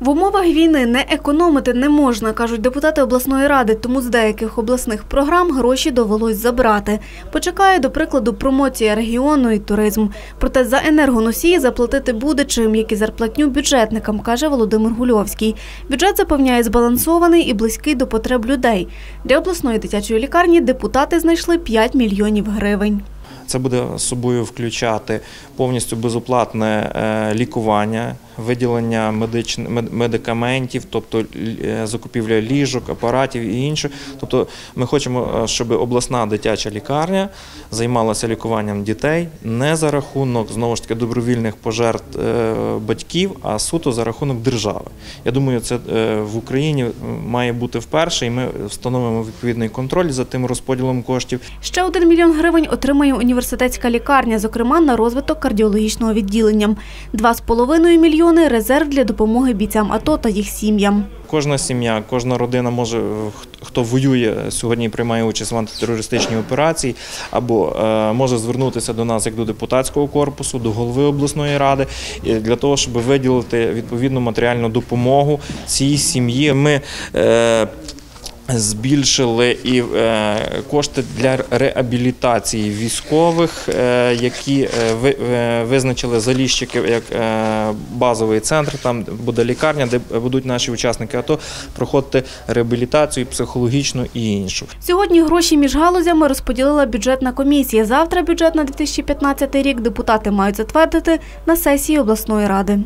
В умовах війни не економити не можна, кажуть депутати обласної ради, тому з деяких обласних програм гроші довелось забрати. Почекає, до прикладу, промоція регіону і туризм. Проте за енергоносії заплатити буде чим, як і зарплатню бюджетникам, каже Володимир Гульовський. Бюджет запевняє збалансований і близький до потреб людей. Для обласної дитячої лікарні депутати знайшли 5 мільйонів гривень. Це буде собою включати повністю безоплатне е, лікування, виділення медичн- мед- медикаментів, тобто е, закупівля ліжок, апаратів і інше. Тобто ми хочемо, е, щоб обласна дитяча лікарня займалася лікуванням дітей не за рахунок знову ж таки добровільних пожертв батьків, а суто за рахунок держави. Я думаю, це в Україні має бути вперше, і ми встановимо відповідний контроль за тим розподілом коштів. Ще один мільйон гривень отримає університетська лікарня, зокрема на розвиток кардіологічного відділення. Два з половиною мільйони – резерв для допомоги бійцям АТО та їх сім'ям. Кожна сім'я, кожна родина може, хто воює сьогодні приймає участь в антитерористичній операції, або е, може звернутися до нас як до депутатського корпусу, до голови обласної ради, для того, щоб виділити відповідну матеріальну допомогу цій сім'ї. Ми е, Збільшили і е, кошти для реабілітації військових, е, які е, ви- визначили заліщики як базовий центр. Там буде лікарня, де будуть наші учасники АТО проходити реабілітацію психологічну і іншу. Сьогодні гроші між галузями розподілила бюджетна комісія. Завтра бюджет на 2015 рік депутати мають затвердити на сесії обласної ради.